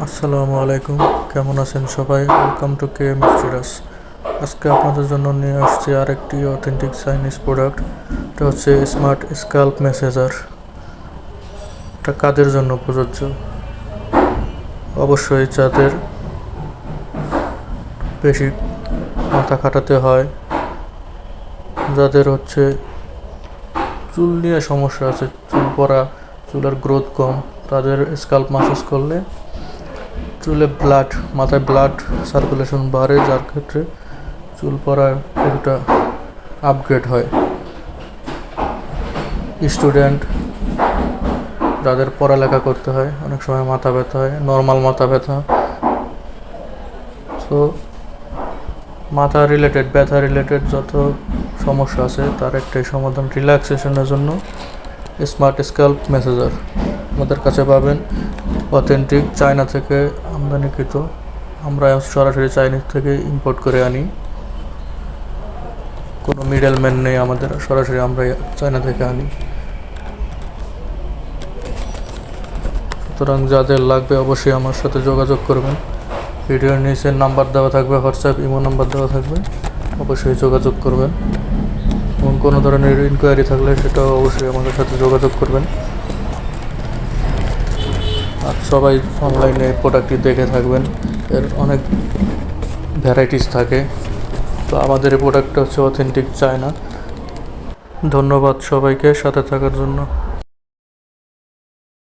আসসালামু আলাইকুম। কেমন আছেন সবাই? ওয়েলকাম টু কে মিস্ট্রিরাস আজকে আপনাদের জন্য নিয়ে আসছি আরেকটি অথেন্টিক চাইনিজ প্রোডাক্ট এটা হচ্ছে স্মার্ট স্কাল্প মেসেজার এটা কাদের জন্য প্রযোজ্য? অবশ্যই যাদের বেশি মাথা খাটাতে হয়, যাদের হচ্ছে চুল নিয়ে সমস্যা আছে, চুল পড়া, চুলের গ্রোথ কম, তাদের স্কাল্প মাসাজ করলে চুলে ব্লাড মাথায় ব্লাড সার্কুলেশন বাড়ে, যার ক্ষেত্রে চুল পড়া কিছুটা আপগ্রেড হয়। স্টুডেন্ট যাদের পড়ালেখা করতে হয়, অনেক সময় মাথা ব্যথা হয় নর্মাল মাথা ব্যথা। সো মাথা রিলেটেড ব্যথা রিলেটেড যত সমস্যা আছে, তার একটাই সমাধান রিল্যাক্সেশনের জন্য স্মার্ট স্কাল্প মেসেজার আমাদের কাছে পাবেন অথেন্টিক চায়না থেকে আমদানিকৃত। আমরা সরাসরি চাইনিজ থেকে ইম্পোর্ট করে আনি। কোনো মিডল ম্যান নেই আমাদের, সরাসরি আমরা চায়না থেকে আনি। সুতরাং যাদের লাগবে অবশ্যই আমার সাথে যোগাযোগ করবেন। ভিডিওর নিচে নাম্বার দেওয়া থাকবে হোয়াটসঅ্যাপ ইমো নাম্বার দেওয়া থাকবে। অবশ্যই যোগাযোগ করবেন। এবং কোনো ধরনের ইনকোয়ারি থাকলে সেটাও অবশ্যই আমাদের সাথে যোগাযোগ করবেন। সবাই অনলাইনে প্রোডাক্টটি দেখে থাকবেন। এর অনেক ভ্যারাইটিস থাকে। তো আমাদের এই প্রোডাক্টটা হচ্ছে অথেন্টিক চায়না ধন্যবাদ সবাইকে সাথে থাকার জন্য।